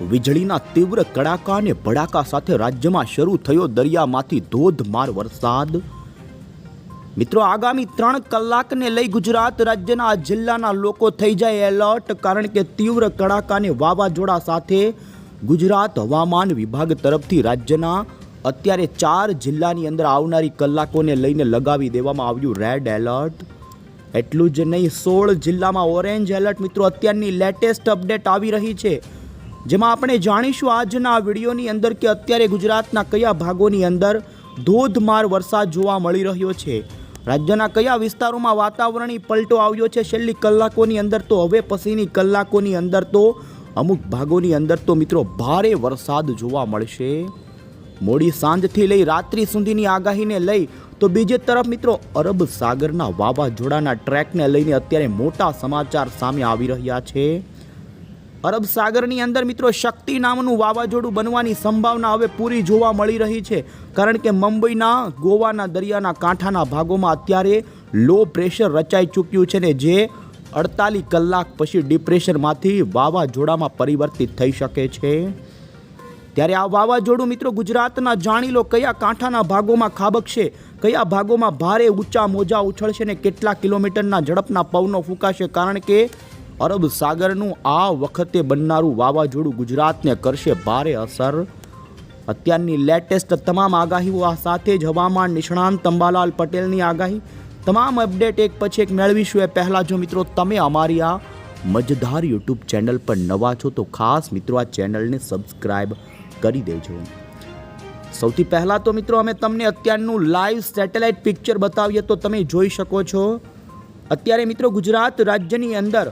વીજળીના તીવ્ર કડાકા અને ભડાકા સાથે રાજ્યમાં શરૂ થયો દરિયામાંથી ધોધમાર વરસાદ. મિત્રો, આગામી ત્રણ કલાકને લઈ ગુજરાત રાજ્યના જિલ્લાના લોકો થઈ જાય એલર્ટ કારણ કે તીવ્ર કડાકાને વાવાઝોડા સાથે ગુજરાત હવામાન વિભાગ તરફથી રાજ્યના અત્યારે ચાર જિલ્લાની અંદર આવનારી કલાકોને લઈને લગાવી દેવામાં આવ્યું રેડ એલર્ટ. એટલું જ નહીં, સોળ જિલ્લામાં ઓરેન્જ એલર્ટ. મિત્રો, અત્યારની લેટેસ્ટ અપડેટ આવી રહી છે. જેમાં આપણે જાણીશું આજના આ વિડીયોની અંદર કે અત્યારે ગુજરાતના કયા ભાગોની અંદર ધોધમાર વરસાદ જોવા મળી રહ્યો છે. રાજ્યના કયા વિસ્તારોમાં વાતાવરણી પલટો આવ્યો છે છેલ્લી કલાકોની અંદર તો હવે પછીની કલાકોની અંદર તો અમુક ભાગોની અંદર તો મિત્રો ભારે વરસાદ જોવા મળશે. મોડી સાંજથી લઈ રાત્રિ સુધીની આગાહીને લઈ તો બીજી તરફ મિત્રો અરબ સાગરના વાવાઝોડાના ટ્રેકને લઈને અત્યારે મોટા સમાચાર સામે આવી રહ્યા છે. અરબ સાગરની અંદર મિત્રો શક્તિ નામનું વાવાઝોડું બનવાની સંભાવના હવે પૂરી જોવા મળી રહી છે. કારણ કે મુંબઈના, ગોવાના દરિયાના કાંઠાના ભાગોમાં અત્યારે લો પ્રેશર રચાઈ ચૂક્યું છે ને જે અડતાલીસ કલાક પછી ડિપ્રેશનમાંથી વાવાઝોડામાં પરિવર્તિત થઈ શકે છે. ત્યારે આ વાવાઝોડું મિત્રો ગુજરાતના જાણી લો કયા કાંઠાના ભાગોમાં ખાબકશે કયા ભાગોમાં ભારે ઊંચા મોજા ઉછળશે ને કેટલા કિલોમીટરના ઝડપના પવનો ફૂંકાશે? કારણ કે અરબ સાગરનું આ વખતે બનનારું વાવાઝોડું ગુજરાતને કરશે ભારે અસર. અત્યારની લેટેસ્ટ તમામ આગાહીઓ આ સાથે જ હવામાન નિષ્ણાંત અંબાલાલ પટેલની આગાહી. તમામ અપડેટ એક પછી એક મેળવીશું. એ પહેલાં જો મિત્રો તમે અમારી આ મજધાર યુટ્યુબ ચેનલ પર નવા છો તો ખાસ મિત્રો આ ચેનલને સબસ્ક્રાઈબ કરી દેજો. સૌથી પહેલાં તો મિત્રો અમે તમને અત્યારનું લાઈવ સેટેલાઇટ પિક્ચર બતાવીએ તો તમે જોઈ શકો છો. અત્યારે મિત્રો ગુજરાત રાજ્યની અંદર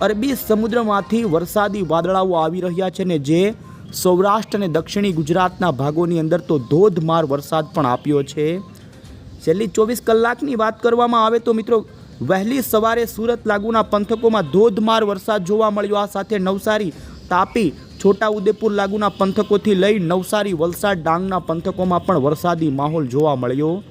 અરબી સમુદ્રમાંથી વરસાદી વાદળાઓ આવી રહ્યા છે ને જે સૌરાષ્ટ્ર અને દક્ષિણી ગુજરાતના ભાગોની અંદર તો ધોધમાર વરસાદ પણ આપ્યો છે. છેલ્લી ચોવીસ કલાકની વાત કરવામાં આવે તો મિત્રો, વહેલી સવારે સુરત લાગુના પંથકોમાં ધોધમાર વરસાદ જોવા મળ્યો. આ સાથે નવસારી, તાપી, છોટાઉદેપુર લાગુના પંથકોથી લઈ નવસારી, વલસાડ ડાંગના પંથકોમાં પણ વરસાદી માહોલ જોવા મળ્યો.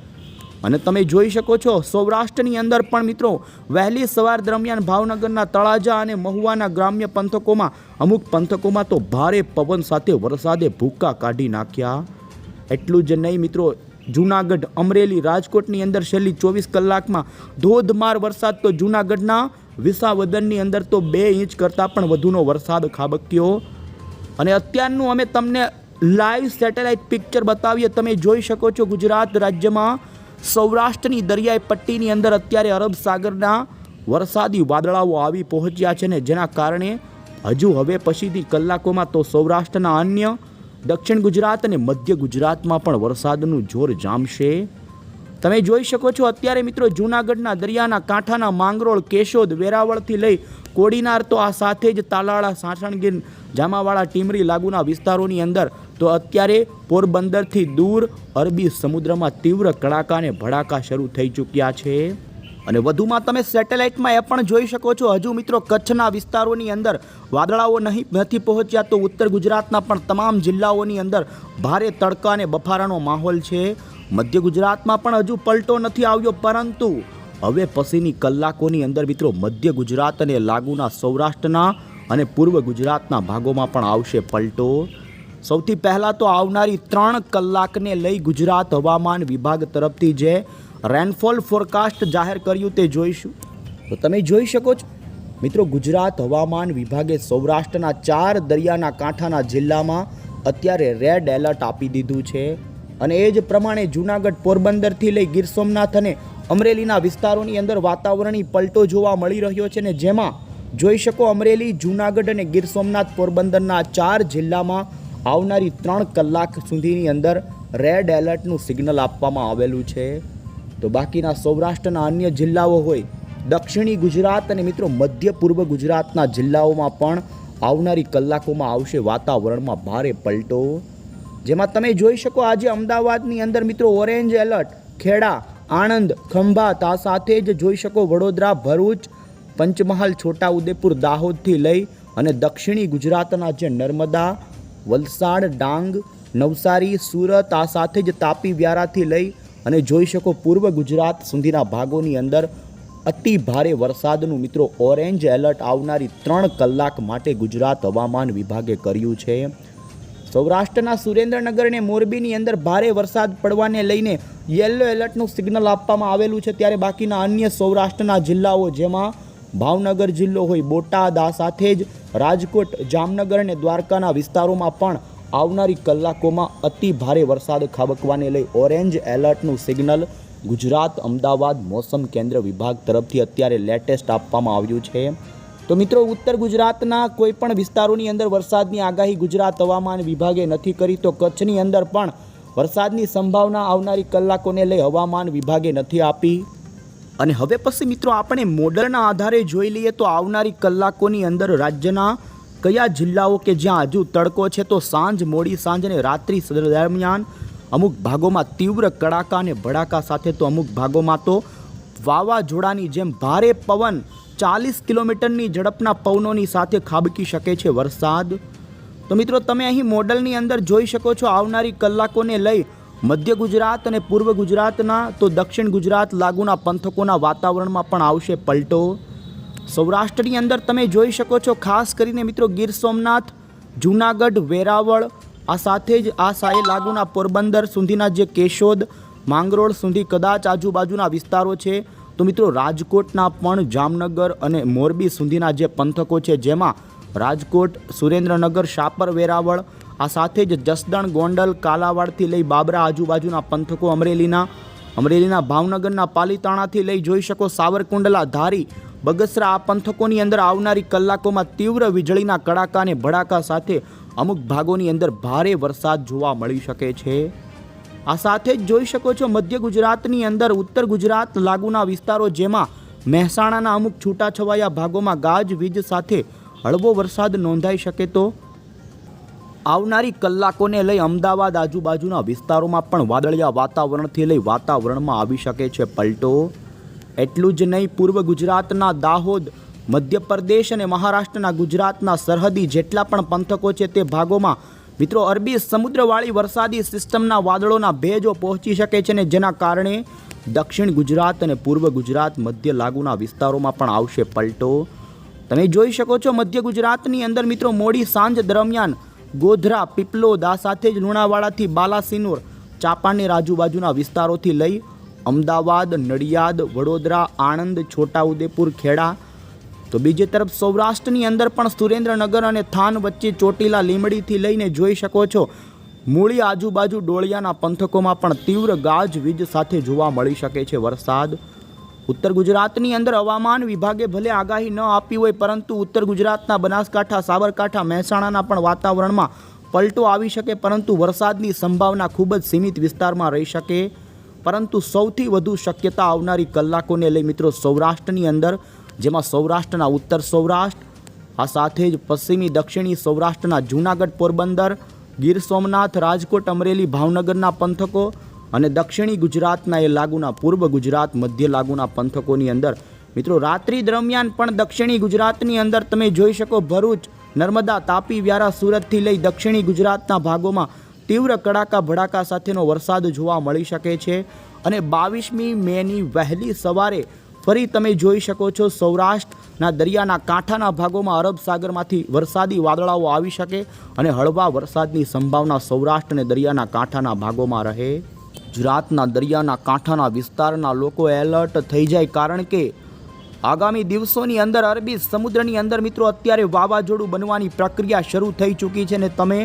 અને તમે જોઈ શકો છો, સૌરાષ્ટ્રની અંદર પણ મિત્રો, વહેલી સવાર દરમિયાન ભાવનગરના તળાજા અને મહુવાના ગ્રામ્ય પંથકોમાં, અમુક પંથકોમાં તો ભારે પવન સાથે વરસાદે ભૂક્કા કાઢી નાખ્યા. એટલું જ નહીં મિત્રો, જૂનાગઢ અમરેલી રાજકોટની અંદર છેલ્લી ચોવીસ કલાકમાં ધોધમાર વરસાદ, તો જૂનાગઢના વિસાવદનની અંદર તો બે ઇંચ કરતાં પણ વધુનો વરસાદ ખાબક્યો. અને અત્યારનું અમે તમને લાઈવ સેટેલાઇટ પિક્ચર બતાવીએ, તમે જોઈ શકો છો ગુજરાત રાજ્યમાં સૌરાષ્ટ્રની દરિયાઈ પટ્ટીની અંદર અત્યારે અરબ સાગરના વરસાદી વાદળાઓ આવી પહોંચ્યા છે ને જેના કારણે હજુ હવે પછીથી કલાકોમાં તો સૌરાષ્ટ્રના અન્ય દક્ષિણ ગુજરાત અને મધ્ય ગુજરાતમાં પણ વરસાદનું જોર જામશે. તમે જોઈ શકો છો અત્યારે મિત્રો જૂનાગઢના દરિયાના કાંઠાના માંગરોળ, કેશોદ, વેરાવળથી લઈ કોડીનાર તો આ સાથે જ તાલાળા, સાસણગીર, જામાવાળા, ટીમરી લાગુના વિસ્તારોની અંદર તો અત્યારે પોરબંદરથી દૂર અરબી સમુદ્રમાં તીવ્ર કડાકા અને ભડાકા શરૂ થઈ ચૂક્યા છે. અને વધુમાં તમે સેટેલાઇટમાં એ પણ જોઈ શકો છો. હજુ મિત્રો કચ્છના વિસ્તારોની અંદર વાદળાઓ નહીં, નથી પહોંચ્યા તો ઉત્તર ગુજરાતના પણ તમામ જિલ્લાઓની અંદર ભારે તડકા અને બફારાનો માહોલ છે. મધ્ય ગુજરાતમાં પણ હજુ પલટો નથી આવ્યો, પરંતુ હવે પછીની કલાકોની અંદર મિત્રો મધ્ય ગુજરાત અને લાગુના સૌરાષ્ટ્રના અને પૂર્વ ગુજરાતના ભાગોમાં પણ આવશે પલટો. સૌથી પહેલાં તો આવનારી ત્રણ કલાકને લઈ ગુજરાત હવામાન વિભાગ તરફથી જે રેનફોલ ફોરકાસ્ટ જાહેર કર્યું તે જોઈશું. તો તમે જોઈ શકો છો. મિત્રો, ગુજરાત હવામાન વિભાગે સૌરાષ્ટ્રના ચાર દરિયાના કાંઠાના જિલ્લામાં અત્યારે રેડ એલર્ટ આપી દીધું છે. અને એ જ પ્રમાણે જૂનાગઢ પોરબંદરથી લઈ ગીર સોમનાથ અને અમરેલીના વિસ્તારોની અંદર વાતાવરણની પલટો જોવા મળી રહ્યો છે ને જેમાં જોઈ શકો અમરેલી, જૂનાગઢ અને ગીર સોમનાથ પોરબંદરના ચાર જિલ્લામાં આવનારી ત્રણ કલાક સુધીની અંદર રેડ એલર્ટનું સિગ્નલ આપવામાં આવેલું છે. તો બાકીના સૌરાષ્ટ્રના અન્ય જિલ્લાઓ હોય, દક્ષિણી ગુજરાત અને મિત્રો મધ્ય પૂર્વ ગુજરાતના જિલ્લાઓમાં પણ આવનારી કલાકોમાં આવશે વાતાવરણમાં ભારે પલટો. જેમાં તમે જોઈ શકો આજે અમદાવાદની અંદર મિત્રો ઓરેન્જ એલર્ટ, ખેડા, આણંદ ખંભાત આ સાથે જ જોઈ શકો વડોદરા, ભરૂચ, પંચમહાલ, છોટાઉદેપુર, દાહોદથી લઈ અને દક્ષિણી ગુજરાતના જે નર્મદા વલસાડ, ડાંગ, નવસારી, સુરત આ સાથે જ તાપી વ્યારાથી લઈ અને જોઈ શકો પૂર્વ ગુજરાત સુધીના ભાગોની અંદર અતિ ભારે વરસાદનું મિત્રો ઓરેન્જ એલર્ટ આવનારી ત્રણ કલાક માટે ગુજરાત હવામાન વિભાગે કર્યું છે. સૌરાષ્ટ્રના સુરેન્દ્રનગર અને મોરબીની અંદર ભારે વરસાદ પડવાને લઈને યલો એલર્ટનું સિગ્નલ આપવામાં આવેલું છે. ત્યારે બાકીના અન્ય સૌરાષ્ટ્રના જિલ્લાઓ જેમાં ભાવનગર જિલ્લો હોય બોટાદ, આ સાથે જ રાજકોટ, જામનગર અને દ્વારકાના વિસ્તારોમાં પણ આવનારી કલાકોમાં અતિ ભારે વરસાદ ખાબકવાને લઈ ઓરેન્જ એલર્ટનું સિગ્નલ ગુજરાત, અમદાવાદ, મોસમ કેન્દ્ર વિભાગ તરફથી અત્યારે લેટેસ્ટ આપવામાં આવ્યું છે. તો મિત્રો, ઉત્તર ગુજરાતના કોઈ પણ વિસ્તારોની અંદર વરસાદની આગાહી ગુજરાત હવામાન વિભાગે નથી કરી, તો કચ્છની અંદર પણ વરસાદની સંભાવના આવનારી કલાકોને લઈ હવામાન વિભાગે નથી આપી. અને હવે પછી મિત્રો આપણે મોડલના આધારે જોઈ લઈએ તો આવનારી કલાકોની અંદર રાજ્યના કયા જિલ્લાઓ કે જ્યાં હજુ તડકો છે તો સાંજ, મોડી સાંજ અને રાત્રિ દરમિયાન અમુક ભાગોમાં તીવ્ર કડાકા અને ભડાકા સાથે તો અમુક ભાગોમાં તો વાવાઝોડાની જેમ ભારે પવન ચાલીસ કિલોમીટરની ઝડપના પવનોની સાથે ખાબકી શકે છે વરસાદ. તો મિત્રો તમે અહીં મોડલની અંદર જોઈ શકો છો આવનારી કલાકોને લઈ મધ્ય ગુજરાત અને પૂર્વ ગુજરાતના તો દક્ષિણ ગુજરાત લાગુના પંથકોના વાતાવરણમાં પણ આવશે પલટો. સૌરાષ્ટ્રની અંદર તમે જોઈ શકો છો, ખાસ કરીને મિત્રો ગીર સોમનાથ, જૂનાગઢ, વેરાવળ, આ સાથે જ આ સાએ લાગુના પોરબંદર સુધીના જે કેશોદ, માંગરોળ સુધી કદાચ આજુબાજુના વિસ્તારો છે. તો મિત્રો રાજકોટના પણ જામનગર અને મોરબી સુધીના જે પંથકો છે, જેમાં રાજકોટ, સુરેન્દ્રનગર, શાપર, વેરાવળ આ સાથે જ જસદણ, ગોંડલ, કાલાવાડથી લઈ બાબરા આજુબાજુના પંથકો અમરેલીના અમરેલીના ભાવનગરના પાલીતાણાથી લઈ જોઈ શકો સાવરકુંડલા, ધારી, બગસરા આ પંથકોની અંદર આવનારી કલાકોમાં તીવ્ર વીજળીના કડાકા અને ભડાકા સાથે અમુક ભાગોની અંદર ભારે વરસાદ જોવા મળી શકે છે. આ સાથે જ જોઈ શકો છો મધ્ય ગુજરાતની અંદર, ઉત્તર ગુજરાત લાગુના વિસ્તારો જેમાં મહેસાણાના અમુક છૂટાછવાયા ભાગોમાં ગાજવીજ સાથે હળવો વરસાદ નોંધાઈ શકે તો આવનારી કલાકોને લઈ અમદાવાદ આજુબાજુના વિસ્તારોમાં પણ વાદળિયા વાતાવરણથી લઈ વાતાવરણમાં આવી શકે છે પલટો. એટલું જ નહીં, પૂર્વ ગુજરાતના દાહોદ, મધ્યપ્રદેશ અને મહારાષ્ટ્રના ગુજરાતના સરહદી જેટલા પણ પંથકો છે તે ભાગોમાં, મિત્રો, અરબી સમુદ્રવાળી વરસાદી સિસ્ટમના વાદળોના ભેજો પહોંચી શકે છે ને જેના કારણે દક્ષિણ ગુજરાત અને પૂર્વ ગુજરાત મધ્ય લાગુના વિસ્તારોમાં પણ આવશે પલટો. તમે જોઈ શકો છો મધ્ય ગુજરાતની અંદર, મિત્રો, મોડી સાંજ દરમિયાન ગોધરા પીપલોદ આ સાથે જ લુણાવાડાથી બાલાસિનોર, ચાપાની આજુબાજુના વિસ્તારોથી લઈ અમદાવાદ, નડિયાદ, વડોદરા, આણંદ, છોટાઉદેપુર, ખેડા. તો બીજી તરફ સૌરાષ્ટ્રની અંદર પણ સુરેન્દ્રનગર અને થાન વચ્ચે ચોટીલા લીમડીથી લઈને જોઈ શકો છો. મૂળી આજુબાજુ ડોળિયાના પંથકોમાં પણ તીવ્ર ગાજવીજ સાથે જોવા મળી શકે છે વરસાદ. ઉત્તર ગુજરાતની અંદર હવામાન વિભાગે ભલે આગાહી ન આપી હોય, પરંતુ ઉત્તર ગુજરાતના બનાસકાંઠા, સાબરકાંઠા, મહેસાણાના પણ વાતાવરણમાં પલટો આવી શકે, પરંતુ વરસાદની સંભાવના ખૂબ જ સીમિત વિસ્તારમાં રહી શકે. પરંતુ સૌથી વધુ શક્યતા આવનારી કલાકોને લઈ મિત્રો સૌરાષ્ટ્રની અંદર, જેમાં સૌરાષ્ટ્રના ઉત્તર સૌરાષ્ટ્ર, આ સાથે જ પશ્ચિમી દક્ષિણી સૌરાષ્ટ્રના જૂનાગઢ પોરબંદર, ગીર સોમનાથ, રાજકોટ, અમરેલી, ભાવનગરના પંથકો અને દક્ષિણી ગુજરાતના એ લાગુના પૂર્વ ગુજરાત, મધ્ય લાગુના પંથકોની અંદર. મિત્રો, રાત્રિ દરમિયાન પણ દક્ષિણી ગુજરાતની અંદર તમે જોઈ શકો ભરૂચ, નર્મદા, તાપી, વ્યારા, સુરતથી લઈ દક્ષિણી ગુજરાતના ભાગોમાં તીવ્ર કડાકા ભડાકા સાથેનો વરસાદ જોવા મળી શકે છે. અને બાવીસમી મેની વહેલી સવારે ફરી તમે જોઈ શકો છો સૌરાષ્ટ્રના દરિયાના કાંઠાના ભાગોમાં અરબ સાગરમાંથી વરસાદી વાદળાઓ આવી શકે અને હળવા વરસાદની સંભાવના સૌરાષ્ટ્ર અને દરિયાના કાંઠાના ભાગોમાં રહે. ગુજરાતના દરિયાના કાંઠાના વિસ્તારના લોકો એલર્ટ થઈ જાય કારણ કે આગામી દિવસોની અંદર અરબી સમુદ્રની અંદર મિત્રો અત્યારે વાવાઝોડું બનવાની પ્રક્રિયા શરૂ થઈ ચૂકી છે ને તમે,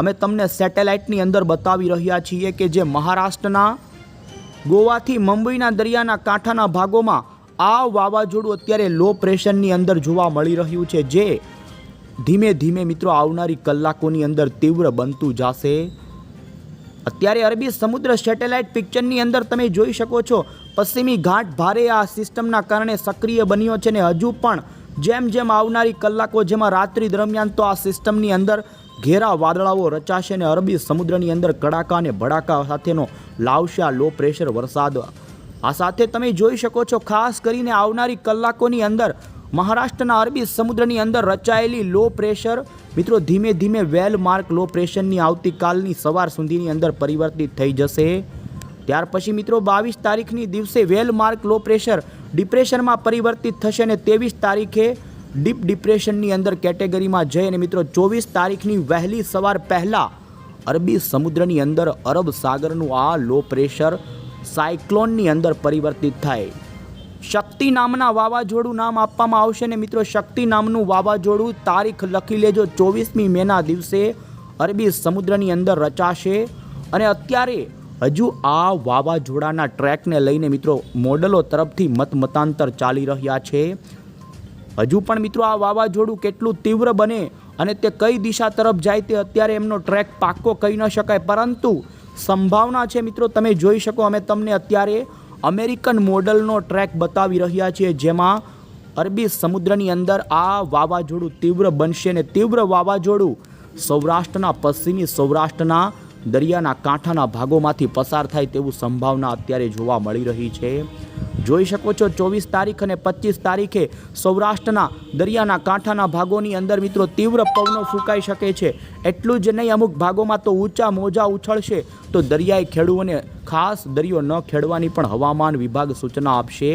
અમે તમને સેટેલાઇટની અંદર બતાવી રહ્યા છીએ કે જે મહારાષ્ટ્રના, ગોવાથી મુંબઈના દરિયાના કાંઠાના ભાગોમાં આ વાવાઝોડું અત્યારે લો પ્રેશરની અંદર જોવા મળી રહ્યું છે, જે ધીમે ધીમે મિત્રો આવનારી કલાકોની અંદર તીવ્ર બનતું જશે. અત્યારે અરબી સમુદ્ર સેટેલાઇટ પિક્ચરની અંદર તમે જોઈ શકો છો, પશ્ચિમી ઘાટ ભારે આ સિસ્ટમના કારણે સક્રિય બન્યો છે ને હજુ પણ જેમ જેમ આવનારી કલાકો જેમાં રાત્રિ દરમિયાન તો આ સિસ્ટમની અંદર ઘેરા વાદળાઓ રચાશે ને અરબી સમુદ્રની અંદર કડાકા અને ભડાકા સાથેનો લાવશે આ લો પ્રેશર વરસાદ. આ સાથે તમે જોઈ શકો છો, ખાસ કરીને આવનારી કલાકોની અંદર મહારાષ્ટ્રના અરબી સમુદ્રની અંદર રચાયેલી લો પ્રેશર મિત્રો ધીમે ધીમે વેલ માર્ક લો પ્રેશરની આવતીકાલની સવાર સુધીની અંદર પરિવર્તિત થઈ જશે. ત્યાર પછી મિત્રો બાવીસ તારીખની દિવસે વેલ માર્ક લો પ્રેશર ડિપ્રેશનમાં પરિવર્તિત થશે અને ત્રેવીસ તારીખે ડીપ ડિપ્રેશનની અંદર કેટેગરીમાં જઈ અને મિત્રો ચોવીસ તારીખની વહેલી સવાર પહેલાં અરબી સમુદ્રની અંદર અરબ સાગરનું આ લો પ્રેશર સાયક્લોનની અંદર પરિવર્તિત થાય. શક્તિ નામના વાવાઝોડું નામ આપવામાં આવશે ને મિત્રો, શક્તિ નામનું વાવાઝોડું તારીખ લખી લેજો, ચોવીસમી મેના દિવસે અરબી સમુદ્રની અંદર રચાશે. અને અત્યારે હજુ આ વાવાઝોડાના ટ્રેકને લઈને મિત્રો, મોડલો તરફથી મતમતાંતર ચાલી રહ્યા છે. હજુ પણ મિત્રો આ વાવાઝોડું કેટલું તીવ્ર બને અને તે કઈ દિશા તરફ જાય તે અત્યારે એમનો ટ્રેક પાક્કો કહી ન શકાય. પરંતુ સંભાવના છે મિત્રો, તમે જોઈ શકો, અમે તમને અત્યારે અમેરિકન મોડલનો ટ્રેક બતાવી રહ્યા છે, જેમાં અરબી સમુદ્રની અંદર આ વાવાઝોડું તીવ્ર બનશે અને તીવ્ર વાવાઝોડું સૌરાષ્ટ્રના, પશ્ચિમી સૌરાષ્ટ્રના દરિયાના કાંઠાના ભાગોમાંથી પસાર થાય તેવું સંભાવના અત્યારે જોવા મળી રહી છે. જોઈ શકો છો, ચોવીસ તારીખ અને પચીસ તારીખે સૌરાષ્ટ્રના દરિયાના કાંઠાના ભાગોની અંદર મિત્રો તીવ્ર પવનો ફૂંકાઈ શકે છે. એટલું જ નહીં, અમુક ભાગોમાં તો ઊંચા મોજા ઉછળશે. તો દરિયાઈ ખેડૂઓને ખાસ દરિયો ન ખેડવાની પણ હવામાન વિભાગ સૂચના આપશે.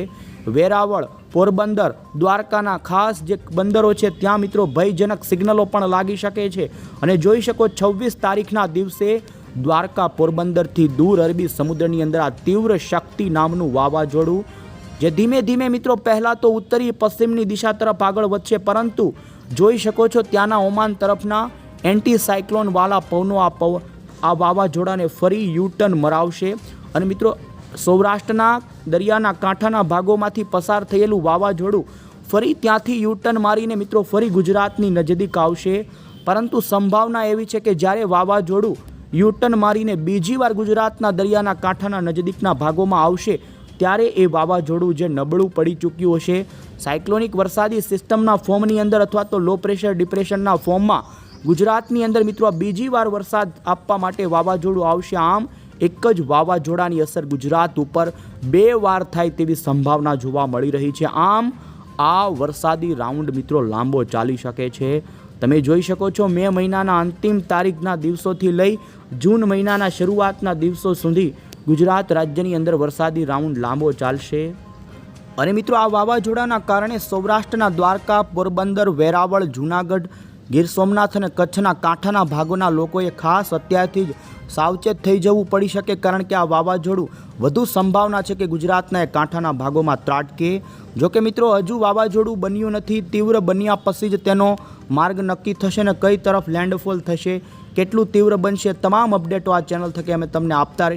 વેરાવળ, પોરબંદર, દ્વારકાના ખાસ જે બંદરો છે, ત્યાં મિત્રો ભયજનક સિગ્નલો પણ લાગી શકે છે. અને જોઈ શકો છવ્વીસ તારીખના દિવસે દ્વારકા પોરબંદરથી દૂર અરબી સમુદ્રની અંદર આ તીવ્ર શક્તિ નામનું વાવાઝોડું. જે ધીમે ધીમે મિત્રો પહેલાં તો ઉત્તરી પશ્ચિમની દિશા તરફ આગળ વધશે, પરંતુ જોઈ શકો છો ત્યાંના ઓમાન તરફના એન્ટી સાયક્લોન વાળા પવનો આ પવ, આ વાવાઝોડાને ફરી યુટર્ન મરાવશે. અને મિત્રો, સૌરાષ્ટ્રના દરિયાના કાંઠાના ભાગોમાંથી પસાર થયેલું વાવાઝોડું ફરી ત્યાંથી યુટર્ન મારીને મિત્રો ફરી ગુજરાતની નજદીક આવશે. પરંતુ સંભાવના એવી છે કે જ્યારે વાવાઝોડું યુટર્ન મારીને બીજી વાર ગુજરાતના દરિયાના કાંઠાના નજીકના ભાગોમાં આવશે, ત્યારે એ વાવાઝોડું જે નબળું પડી ચૂક્યું હશે, સાયક્લોનિક વરસાદી સિસ્ટમના ફોર્મની અંદર અથવા તો લો પ્રેશર ડિપ્રેશનના ફોર્મમાં, ગુજરાતની અંદર મિત્રો બીજી વાર વરસાદ આપવા માટે વાવાઝોડું આવશે. આમ, એક જ વાવાઝોડાની અસર ગુજરાત ઉપર બે વાર થાય તેવી સંભાવના જોવા મળી રહી છે. આમ, આ વરસાદી રાઉન્ડ મિત્રો લાંબો ચાલી શકે છે. તમે જોઈ શકો છો મે મહિનાના અંતિમ તારીખના દિવસોથી લઈ જૂન મહિનાના શરૂઆતના દિવસો સુધી ગુજરાત રાજ્યની અંદર વરસાદી રાઉન્ડ લાંબો ચાલશે. અને મિત્રો, આ વાવાઝોડાના કારણે સૌરાષ્ટ્રના દ્વારકા, પોરબંદર, વેરાવળ, જૂનાગઢ ગીર સોમનાથ અને કચ્છના કાંઠાના ભાગોના લોકોએ ખાસ અત્યારથી જ સાવચેત થઈ જવું પડી શકે કારણ કે આ વાવાઝોડું વધુ સંભાવના છે કે ગુજરાતના એ કાંઠાના ભાગોમાં ત્રાટકે. જોકે મિત્રો, હજુ વાવાઝોડું બન્યું નથી, તીવ્ર બન્યા પછી જ તેનો માર્ગ નક્કી થશે ને કઈ તરફ લેન્ડફોલ થશે, કેટલું તીવ્ર બનશે, તમામ અપડેટો આ ચેનલ થકી અમે તમને આપતા